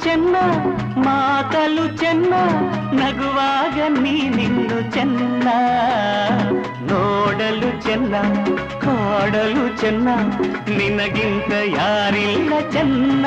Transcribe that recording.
ಚೆನ್ನ ಮಾತಲು ಚೆನ್ನ ನಗುವಾಗ ನೀನಿನ್ನು ಚೆನ್ನ ನೋಡಲು ಚೆನ್ನ ಕಾಡಲು ಚೆನ್ನ ನಿನಗಿಂತ ಯಾರಿಲ್ಲ ಚೆನ್ನ